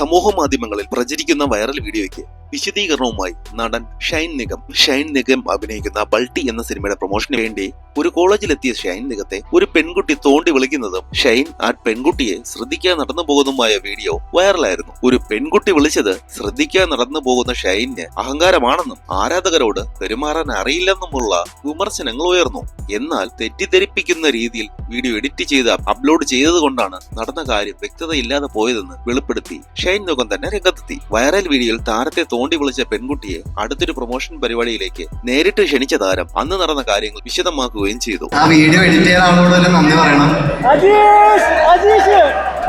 സമൂഹ മാധ്യമങ്ങളിൽ പ്രചരിക്കുന്ന വൈറൽ വീഡിയോയ്ക്ക് വിശദീകരണവുമായി നടൻ ഷൈൻ നിഗം ഷൈൻ നിഗം അഭിനയിക്കുന്ന ബൾട്ടി എന്ന സിനിമയുടെ പ്രൊമോഷന് വേണ്ടി ഒരു കോളേജിലെത്തിയ ഷൈൻ നിഗത്തെ ഒരു പെൺകുട്ടി തോണ്ടി വിളിക്കുന്നതും ഷൈൻ ആ പെൺകുട്ടിയെ ശ്രദ്ധിക്കാൻ നടന്നു പോകുന്നതുമായ വീഡിയോ വൈറലായിരുന്നു. ഒരു പെൺകുട്ടി വിളിച്ചത് ശ്രദ്ധിക്കാൻ നടന്നു പോകുന്ന ഷൈന് അഹങ്കാരമാണെന്നും ആരാധകരോട് പെരുമാറാൻ അറിയില്ലെന്നുമുള്ള വിമർശനങ്ങൾ ഉയർന്നു. എന്നാൽ തെറ്റിദ്ധരിപ്പിക്കുന്ന രീതിയിൽ വീഡിയോ എഡിറ്റ് ചെയ്ത് അപ്ലോഡ് ചെയ്തതുകൊണ്ടാണ് നടന്ന കാര്യം വ്യക്തതയില്ലാതെ പോയതെന്ന് വെളിപ്പെടുത്തി ഷൈൻ നിഗം തന്നെ രംഗത്തെത്തി. വൈറൽ വീഡിയോയിൽ താരത്തെ തോണ്ടി വിളിച്ച പെൺകുട്ടിയെ അടുത്തൊരു പ്രൊമോഷൻ പരിപാടിയിലേക്ക് നേരിട്ട് ക്ഷണിച്ച താരം അന്ന് നടന്ന കാര്യങ്ങൾ വിശദമാക്കുകയും ചെയ്തു. ആ വീഡിയോ എഡിറ്റ് ചെയ്ത ആളോട് നന്ദി പറയണം. അജീഷ് അജീഷ്.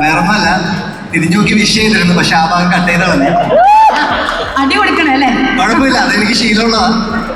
വേറൊന്നല്ല തിരിഞ്ഞു നോക്കി വിഷ് ചെയ്തിരുന്നു പക്ഷെ ആ ഭാഗം കട്ട് ചെയ്ത് കളഞ്ഞു. അടി കൊടുക്കണേ അല്ലേ? കുഴപ്പമില്ല അതെനിക്ക് ശീലമുള്ളതാ.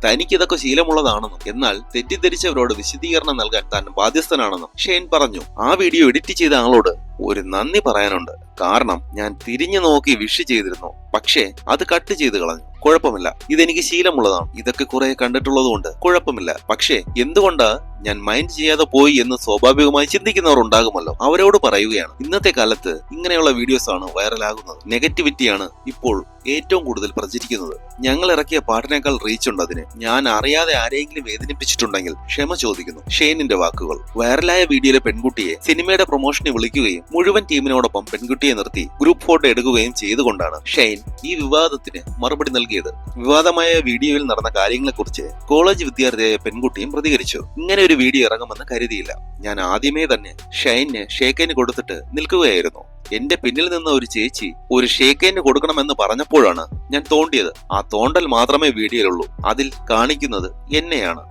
തനിക്ക് ഇതൊക്കെ ശീലമുള്ളതാണെന്നും എന്നാൽ തെറ്റിദ്ധരിച്ചവരോട് വിശദീകരണം നൽകാൻ താൻ ബാധ്യസ്ഥനാണെന്നും ഷെയ്ൻ പറഞ്ഞു. ആ വീഡിയോ എഡിറ്റ് ചെയ്ത ആളോട് ഒരു നന്ദി പറയാനുണ്ട്. കാരണം ഞാൻ തിരിഞ്ഞു നോക്കി വിഷ് ചെയ്തിരുന്നു. പക്ഷേ അത് കട്ട് ചെയ്ത് കളഞ്ഞു. കുഴപ്പമില്ല. ഇതെനിക്ക് ശീലമുള്ളതാണ്. ഇതൊക്കെ കുറെ കണ്ടിട്ടുള്ളതുകൊണ്ട് കുഴപ്പമില്ല. പക്ഷേ എന്തുകൊണ്ടാ ഞാൻ മൈൻഡ് ചെയ്യാതെ പോയി എന്ന് സ്വാഭാവികമായി ചിന്തിക്കുന്നവർ ഉണ്ടാകുമല്ലോ അവരോട് പറയുകയാണ് ഇന്നത്തെ കാലത്ത് ഇങ്ങനെയുള്ള വീഡിയോസ് ആണ് വൈറലാകുന്നത് നെഗറ്റിവിറ്റിയാണ് ഇപ്പോൾ ഏറ്റവും കൂടുതൽ പ്രചരിക്കുന്നത്. ഞങ്ങൾ ഇറക്കിയ പാട്ടിനേക്കാൾ റീച്ച് ഉണ്ട് അതിന്. ഞാൻ അറിയാതെ ആരെങ്കിലും വേദനിപ്പിച്ചിട്ടുണ്ടെങ്കിൽ ക്ഷമ ചോദിക്കുന്നു. ഷെയ്നിന്റെ വാക്കുകൾ. വൈറലായ വീഡിയോയിലെ പെൺകുട്ടിയെ സിനിമയുടെ പ്രൊമോഷന് വിളിക്കുകയും മുഴുവൻ ടീമിനോടൊപ്പം പെൺകുട്ടിയെ നിർത്തി ഗ്രൂപ്പ് ഫോട്ടോ എടുക്കുകയും ചെയ്തുകൊണ്ടാണ് ഷെയ്ൻ ഈ വിവാദത്തിന് മറുപടി നൽകിയത്. വിവാദമായ വീഡിയോയിൽ നടന്ന കാര്യങ്ങളെക്കുറിച്ച് കോളേജ് വിദ്യാർത്ഥിയായ പെൺകുട്ടിയും പ്രതികരിച്ചു. ഇങ്ങനെ ഒരു വീഡിയോ ഇറങ്ങുമെന്ന് കരുതിയില്ല. ഞാൻ ആദ്യമേ തന്നെ ഷൈന് ഷേക്കൈന് കൊടുത്തിട്ട് നിൽക്കുകയായിരുന്നു. എന്റെ പിന്നിൽ നിന്ന് ഒരു ചേച്ചി ഒരു ഷേക്കൈന് കൊടുക്കണമെന്ന് പറഞ്ഞപ്പോഴാണ് ഞാൻ തോണ്ടിയത്. ആ തോണ്ടൽ മാത്രമേ വീഡിയോയിലുള്ളൂ. അതിൽ കാണിക്കുന്നത് എന്നെയാണ്.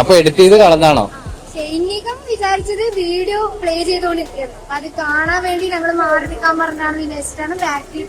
അപ്പൊ എഡിറ്റ് ചെയ്ത് കളഞ്ഞാണോ സൈനികം വിചാരിച്ചത് വീഡിയോ പ്ലേ ചെയ്തോണ്ടിരിക്കുന്നു. അത് കാണാൻ വേണ്ടി ഞങ്ങൾ മാറി നിൽക്കാൻ പറഞ്ഞാണ് വിചാരിച്ചിട്ടാണ് ബാക്കിൽ